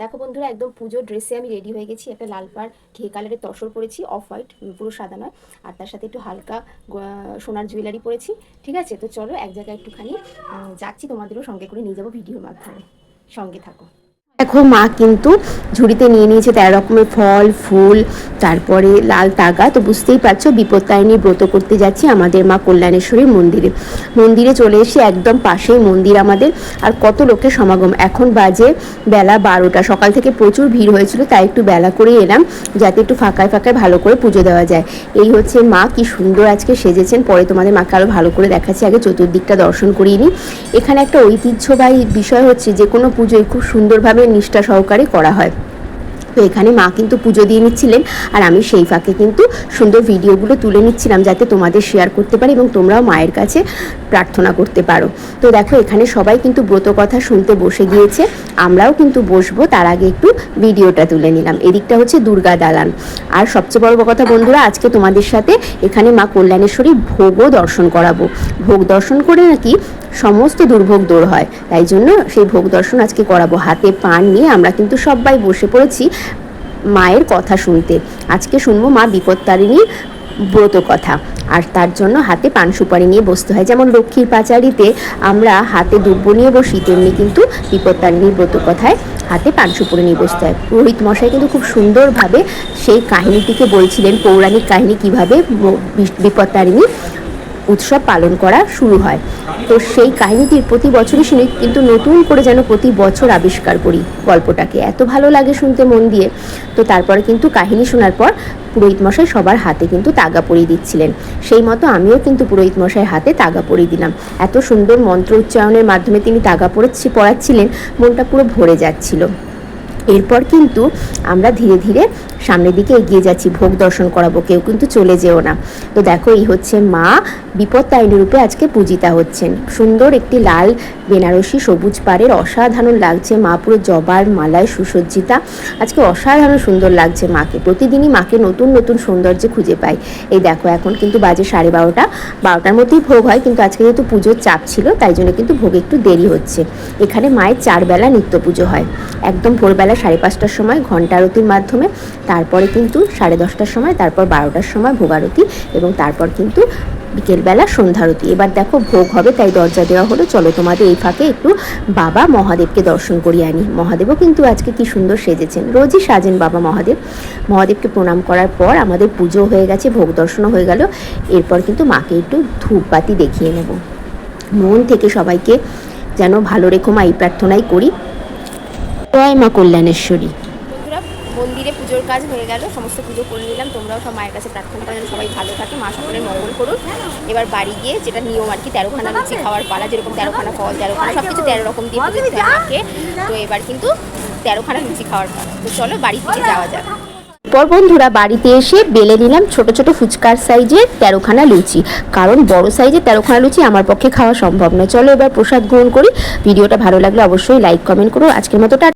দেখো বন্ধুরা, একদম পুজো ড্রেসে আমি রেডি হয়ে গেছি। একটা লাল পাড়, ঘে কালারের তসর পরেছি অফ হোয়াইট পুরো সাদা নয়। আর তার সাথে একটু হালকা সোনার জুয়েলারি পরেছি। ঠিক আছে? তো চলো এক জায়গায় একটুখানি যাচ্ছি, তোমাদেরও সঙ্গে করে নিয়ে যাব ভিডিওর মাধ্যমে। সঙ্গে থাকো। দেখো, মা কিন্তু ঝুড়িতে নিয়ে নিয়েছে তেরো রকমের ফল, ফুল, তারপরে লাল তাগা। তো বুঝতেই পারছ, বিপত্তারিণী ব্রত করতে যাচ্ছি আমাদের মা কল্যাণেশ্বরীর মন্দিরে। মন্দিরে চলে এসে একদম পাশেই মন্দির আমাদের। আর কত লোকের সমাগম। এখন বাজে বেলা বারোটা। সকাল থেকে প্রচুর ভিড় হয়েছিল, তাই একটু বেলা করে এলাম, যাতে একটু ফাঁকায় ফাঁকায় ভালো করে পুজো দেওয়া যায়। এই হচ্ছে মা, কি সুন্দর আজকে সেজেছেন। পরে তোমাদের মাকে আরও ভালো করে দেখাচ্ছি। আগে চতুর্দিকটা দর্শন করিয়ে নিই। এখানে একটা ঐতিহ্যবাহী বিষয় হচ্ছে, যে কোনো পুজোয় খুব সুন্দরভাবে নিষ্ঠা সহকারে করা হয়। তো এখানে মা কিন্তু পুজো দিয়ে নিচ্ছিলেন। আর আমি সেই ফাঁকে কিন্তু সুন্দর ভিডিওগুলো তুলে নিচ্ছিলাম যাতে তোমাদের শেয়ার করতে পারি এবং তোমরাও মায়ের কাছে প্রার্থনা করতে পারো। তো দেখো, এখানে সবাই কিন্তু ব্রত কথা শুনতে বসে গিয়েছে। আমরাও কিন্তু বসবো, তার আগে একটু ভিডিওটা তুলে নিলাম। এদিকটা হচ্ছে দুর্গা দালান। আর সবচেয়ে বড় কথা বন্ধুরা, আজকে তোমাদের সাথে এখানে মা কল্যাণেশ্বরী ভোগও দর্শন করাবো। ভোগ দর্শন করে নাকি সমস্ত দুর্ভোগ দূর হয়। তাই জন্য সেই ভোগ দর্শন আজকে করাবো। হাতে পান নিয়ে আমরা কিন্তু সবাই বসে পড়েছি। মায়ের কথা শুনতে। আজকে শুনব মা বিপত্তারিণীর ব্রত কথা। আর তার জন্য হাতে পান সুপারি নিয়ে বসতে হয়। যেমন লক্ষ্মীর পাচারিতে আমরা হাতে দুব্য নিয়ে বসি, তেমনি কিন্তু বিপত্তারিণীর ব্রত কথায় হাতে পান সুপারি নিয়ে বসতে হয়। পুরোহিত মশাই কিন্তু খুব সুন্দরভাবে সেই কাহিনীটিকে বলছিলেন, পৌরাণিক কাহিনী কীভাবে বিপত্তারিণী উৎসব পালন করা শুরু হয়। তো সেই কাহিনীটির প্রতি বছরই শুনি, কিন্তু নতুন করে যেন প্রতি বছর আবিষ্কার করি গল্পটাকে। এত ভালো লাগে শুনতে মন দিয়ে। তো তারপরে কিন্তু কাহিনী শোনার পর পুরোহিত মশাই সবার হাতে কিন্তু তাগা পরিয়ে দিচ্ছিলেন। সেই মতো আমিও কিন্তু পুরোহিত মশাইয়ের হাতে তাগা পরিয়ে দিলাম। এত সুন্দর মন্ত্র উচ্চারণের মাধ্যমে তিনি তাগা পড়াচ্ছি পড়াচ্ছিলেন, মনটা পুরো ভরে যাচ্ছিল। এরপর কিন্তু আমরা ধীরে ধীরে সামনের দিকে এগিয়ে যাচ্ছি, ভোগ দর্শন করাবো, কেউ কিন্তু চলে যেও না। তো দেখো, এই হচ্ছে মা বিপত্তায়নী রূপে আজকে পূজিতা হচ্ছেন। সুন্দর একটি লাল বেনারসি সবুজ পাড়ের অসাধারণ লাগছে মা, পুরো জবার মালায় সুসজ্জিতা। আজকে অসাধারণ সুন্দর লাগছে মাকে। প্রতিদিনই মাকে নতুন নতুন সৌন্দর্যে খুঁজে পাই। এই দেখো, এখন কিন্তু বাজে সাড়ে বারোটা। বারোটার মধ্যেই ভোগ হয়, কিন্তু আজকে যেহেতু পুজোর চাপ ছিল, তাই জন্য কিন্তু ভোগ একটু দেরি হচ্ছে। এখানে মায়ের চার বেলা নিত্য পুজো হয়। একদম ভোরবেলা সাড়ে পাঁচটার সময় ঘণ্টা আরতির মাধ্যমে। তারপরে কিন্তু সাড়ে দশটার সময়, তারপর বারোটার সময় ভোগারতি এবং তারপর কিন্তু বিকেলবেলা সন্ধ্যারতি এবার দেখো ভোগ হবে, তাই দরজা দেওয়া হলো। চলো তোমাদের এই ফাঁকে একটু বাবা মহাদেবকে দর্শন করিয়ে আনি। মহাদেবও কিন্তু আজকে কি সুন্দর সেজেছেন। রোজই সাজেন বাবা মহাদেব। মহাদেবকে প্রণাম করার পর আমাদের পুজো হয়ে গেছে, ভোগ দর্শনও হয়ে গেল। এরপর কিন্তু মাকে একটু ধূপবাতি দেখিয়ে নেব। মন থেকে সবাইকে যেন ভালো রেখো মা, এই প্রার্থনাই করি। জয় মা কল্যাণেশ্বরী। মন্দিরে পুজোর কাজ হয়ে গেল, সমস্ত পুজো করে নিলাম। তোমরাও সব মায়ের কাছে প্রার্থনা করেন সবাই ভালো থাকে, মা সকলের মঙ্গল করুন এবার বাড়ি গিয়ে যেটা নিয়ম আর কি, তেরোখানা লুচি খাওয়ার পালা, যেরকম তেরোখানা ফল, তেরোখানা সব কিছু তেরো রকম দিয়ে পুজো দিতে মাকে তো এবার কিন্তু তেরোখানা লুচি খাওয়ার পালা। তো চলো বাড়ি থেকে যাওয়া যাক। পর বন্ধুরা, বাড়িতে এসে বেলে নিলাম ছোট ছোট ফুচকার সাইজের তেরোখানা লুচি। কারণ বড় সাইজে তেরোখানা লুচি আমার পক্ষে খাওয়া সম্ভব নয়। চলো এবার প্রসাদ গ্রহণ করি। ভিডিওটা ভালো লাগলে অবশ্যই লাইক কমেন্ট করো। আজকের মতো